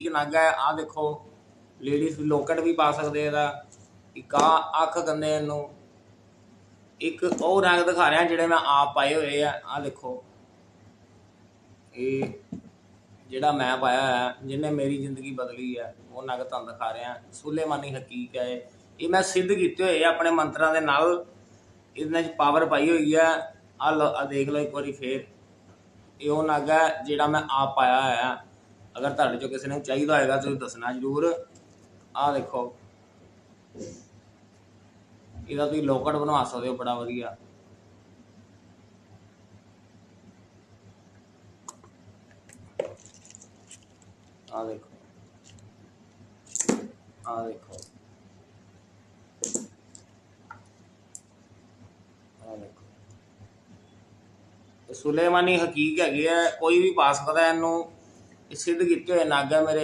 ਇੱਕ ਨਗ ਹੈ ਆ ਦੇਖੋ ਲੇਡੀਜ਼ ਲੋਕਟ ਵੀ ਪਾ ਸਕਦੇ ਇਹਦਾ। ਇੱਕ ਆ ਅੱਖ ਕੰਨੇ ਇਹਨੂੰ ਇੱਕ ਉਹ ਰੰਗ ਦਿਖਾ ਰਿਹਾ ਜਿਹੜੇ ਮੈਂ ਆਪ ਪਾਏ ਹੋਏ ਆ। ਆ ਦੇਖੋ। ਇਹ ਜਿਹੜਾ ਮੈਂ ਪਾਇਆ ਹੈ ਜਿਹਨੇ ਮੇਰੀ ਜ਼ਿੰਦਗੀ ਬਦਲੀ ਹੈ ਉਹ ਨਗ ਤੁਹਾਨੂੰ ਦਿਖਾ ਰਿਹਾ। ਸੁਲੇਮਾਨੀ ਹਕੀਕ ਹੈ ਇਹ। ਮੈਂ ਸਿੱਧ ਕੀਤੇ ਹੋਏ ਆ ਆਪਣੇ ਮੰਤਰਾਂ ਦੇ ਨਾਲ। ਇਹਦੇ 'ਚ ਪਾਵਰ ਪਾਈ ਹੋਈ ਹੈ ਆ ਦੇਖ ਲਓ ਇੱਕ ਵਾਰੀ ਫੇਰ। ਇਹ ਉਹ ਨਗ ਹੈ ਜਿਹੜਾ ਮੈਂ ਆਪ ਪਾਇਆ ਹੋਇਆ। ਅਗਰ ਤੁਹਾਡੇ ਚੋਂ ਕਿਸੇ ਨੂੰ ਚਾਹੀਦਾ ਹੋਏਗਾ, ਤੁਸੀਂ ਦੱਸਣਾ ਜ਼ਰੂਰ। ਆਹ ਦੇਖੋ। ਇਹਦਾ ਤੁਸੀਂ ਲੋਕਟ ਬਣਵਾ ਸਕਦੇ ਹੋ, ਬੜਾ ਵਧੀਆ। ਆਹ ਦੇਖੋ। ਆਹ ਦੇਖੋ। ਆਹ ਦੇਖੋ। ਸੁਲੇਮਾਨੀ ਹਕੀਕ ਹੈਗੀ ਹੈ, ਕੋਈ ਵੀ ਪਾ ਸਕਦਾ ਇਹਨੂੰ। ਇਹ ਸਿੱਧ ਕੀਤੇ ਹੋਏ ਨਗ ਮੇਰੇ